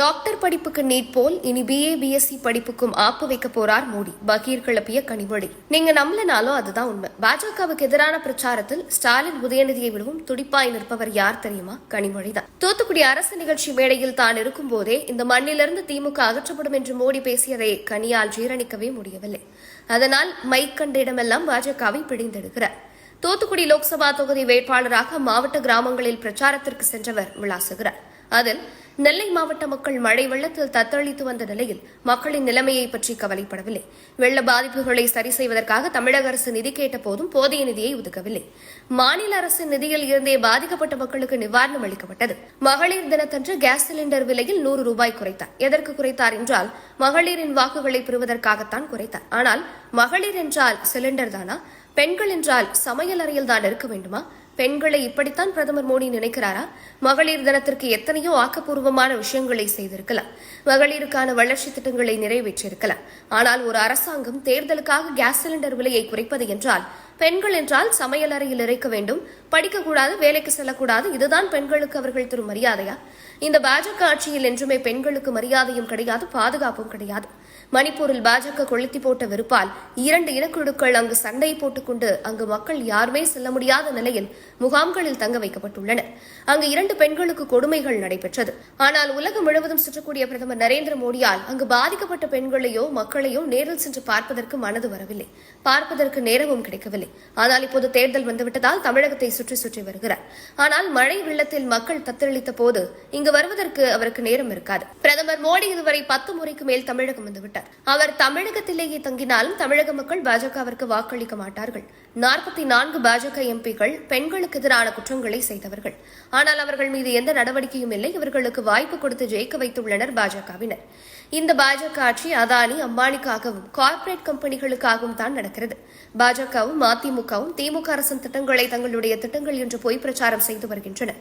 Doctor படிப்புக்கு NEET போல் இனி BA BSc படிப்புக்கும் ஆப்பு வைக்க போறார் மோடி. பகீர் கிளப்பிய கனிமொழி. நீங்க நம்பலனாலும் அதுதான் உண்மை. பாஜகவுக்கு எதிரான பிரச்சாரத்தில் ஸ்டாலின் உதயநிதியை விடவும் துடிப்பாய் நிற்பவர் யார் தெரியுமா? கனிமொழி தான். தூத்துக்குடி அரசு நிகழ்ச்சி மேடையில் தான் இருக்கும் போதே இந்த மண்ணிலிருந்து திமுக அகற்றப்படும் என்று மோடி பேசியதை கனியால் ஜீரணிக்கவே முடியவில்லை. அதனால் மைக் கண்ட இடமெல்லாம் பாஜகவை பிடிந்தெடுக்கிறார். தூத்துக்குடி லோக்சபா தொகுதி வேட்பாளராக மாவட்ட கிராமங்களில் பிரச்சாரத்திற்கு சென்றவர் விளாசுகிறார். அதில் நெல்லை மாவட்ட மக்கள் மழை வெள்ளத்தில் தத்தளித்து வந்த நிலையில் மக்களின் நிலைமையை பற்றி கவலைப்படவில்லை. வெள்ள பாதிப்புகளை சரி செய்வதற்காக தமிழக அரசு நிதி கேட்ட போதும் போதிய நிதியை ஒதுக்கவில்லை. மாநில அரசின் நிதியில் இருந்தே பாதிக்கப்பட்ட மக்களுக்கு நிவாரணம் அளிக்கப்பட்டது. மகளிர் தினத்தன்று கேஸ் சிலிண்டர் விலையில் நூறு ரூபாய் குறைத்தார். எதற்கு குறைத்தார் என்றால் மகளிரின் வாக்குகளை பெறுவதற்காகத்தான் குறைத்தார். ஆனால் மகளிர் என்றால் சிலிண்டர் தானா? பெண்கள் என்றால் சமையல் அறையில் தான் இருக்க வேண்டுமா? பெண்களை இப்படித்தான் பிரதமர் மோடி நினைக்கிறாரா? மகளிர் தினத்திற்கு எத்தனையோ ஆக்கப்பூர்வமான விஷயங்களை செய்திருக்கலாம். மகளிருக்கான வளர்ச்சி திட்டங்களை நிறைவேற்றியிருக்கலாம். ஆனால் ஒரு அரசாங்கம் தேர்தலுக்காக கேஸ் சிலிண்டர் விலையை குறைப்பது என்றால் பெண்கள் என்றால் சமையல் அறையில் இருக்க வேண்டும் படிக்கக்கூடாது வேலைக்கு செல்லக்கூடாது இதுதான் பெண்களுக்கு அவர்கள் தரும் மரியாதையா? இந்த பாஜக ஆட்சியில் என்றுமே பெண்களுக்கு மரியாதையும் கிடையாது பாதுகாப்பும் கிடையாது. மணிப்பூரில் பாஜக கொளுத்தி போட்ட வெறுப்பால் இரண்டு இனக்குழுக்கள் அங்கு சண்டை போட்டுக்கொண்டு அங்கு மக்கள் யாருமே செல்ல முடியாத நிலையில் முகாம்களில் தங்க வைக்கப்பட்டுள்ளனர் அங்கு இரண்டு பெண்களுக்கு கொடுமைகள் நடைபெற்றது. ஆனால் உலகம் முழுவதும் சுற்றக்கூடிய பிரதமர் நரேந்திர மோடியால் அங்கு பாதிக்கப்பட்ட பெண்களையோ மக்களையோ நேரில் சென்று பார்ப்பதற்கு மனது வரவில்லை. பார்ப்பதற்கு நேரமும் கிடைக்கவில்லை. ஆனால் இப்போது தேர்தல் வந்துவிட்டதால் தமிழகத்தை சுற்றி சுற்றி வருகிறார். ஆனால் மழை வெள்ளத்தில் மக்கள் தத்தளித்த போது இங்கு வருவதற்கு அவருக்கு நேரம் இருக்காது. பிரதமர் மோடி இதுவரை பத்து முறைக்கு மேல் தமிழகம் வந்துவிட்டார். அவர் தமிழகத்திலேயே தங்கினாலும் தமிழக மக்கள் பாஜகவிற்கு வாக்களிக்க மாட்டார்கள். நாற்பத்தி நான்கு பாஜக எம்பிக்கள் பெண்களுக்கு எதிரான குற்றங்களை செய்தவர்கள். ஆனால் அவர்கள் மீது எந்த நடவடிக்கையும் இல்லை. இவர்களுக்கு வாய்ப்பு கொடுத்து ஜெயிக்க வைத்துள்ளனர் பாஜகவினர். இந்த பாஜக ஆட்சி அதானி அம்பானிக்காகவும் கார்ப்பரேட் கம்பெனிகளுக்காகவும் தான் நடக்கிறது. பாஜகவும் அதிமுகவும் திமுக அரசின் திட்டங்களை தங்களுடைய திட்டங்கள் என்று பொய் பிரச்சாரம் செய்து வருகின்றன.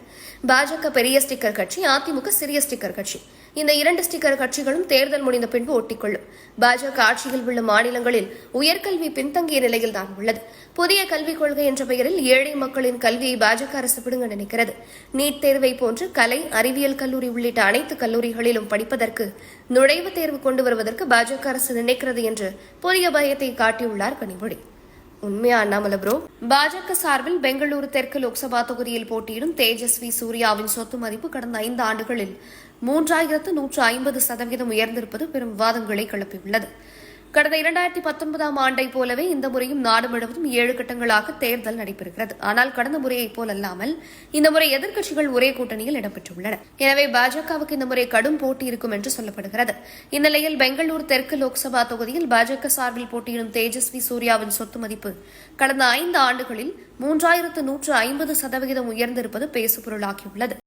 பாஜக பெரிய ஸ்டிக்கர் கட்சி அதிமுக சிறிய ஸ்டிக்கர் கட்சி. இந்த இரண்டு ஸ்டிக்கர் கட்சிகளும் தேர்தல் முடிந்த பின்பு ஒட்டிக்கொள்ளும். பாஜக ஆட்சியில் உள்ள மாநிலங்களில் உயர்கல்வி பின்தங்கிய நிலையில் தான் உள்ளது. புதிய கல்விக் கொள்கை என்ற பெயரில் ஏழை மக்களின் கல்வியை பாஜக அரசு பிடுங்க நினைக்கிறது. நீட் தேர்வை போன்று கலை அறிவியல் கல்லூரி உள்ளிட்ட அனைத்து கல்லூரிகளிலும் படிப்பதற்கு நுழைவுத் தேர்வு கொண்டு வருவதற்கு பாஜக அரசு நினைக்கிறது என்று புதிய பயத்தை காட்டியுள்ளார் கனிமொழி. உண்மையா அண்ணாமலை ப்ரோ பாஜக சார்பில் பெங்களூரு தெற்கு லோக்சபா தொகுதியில் போட்டியிடும் தேஜஸ்வி சூர்யாவின் சொத்து மதிப்பு கடந்த ஐந்து ஆண்டுகளில் மூன்றாயிரத்து நூற்று ஐம்பது சதவீதம் உயர்ந்திருப்பது பெரும் விவாதங்களை கிளப்பியுள்ளது. கடந்த இரண்டாயிரத்தி பத்தொன்பதாம் ஆண்டை போலவே இந்த முறையும் நாடு முழுவதும் ஏழு கட்டங்களாக தேர்தல் நடைபெறுகிறது. ஆனால் கடந்த முறையைப் போலல்லாமல் இந்த முறை எதிர்க்கட்சிகள் ஒரே கூட்டணியில் இடம்பெற்றுள்ளன. எனவே பாஜகவுக்கு இந்த முறை கடும் போட்டி இருக்கும் என்று சொல்லப்படுகிறது. இந்நிலையில் பெங்களூர் தெற்கு லோக்சபா தொகுதியில் பாஜக சார்பில் போட்டியிடும் தேஜஸ்வி சூர்யாவின் சொத்து மதிப்பு கடந்த ஐந்து ஆண்டுகளில் மூன்றாயிரத்து நூற்று ஐம்பது சதவிகிதம் உயர்ந்திருப்பது பேசுபொருளாகியுள்ளது.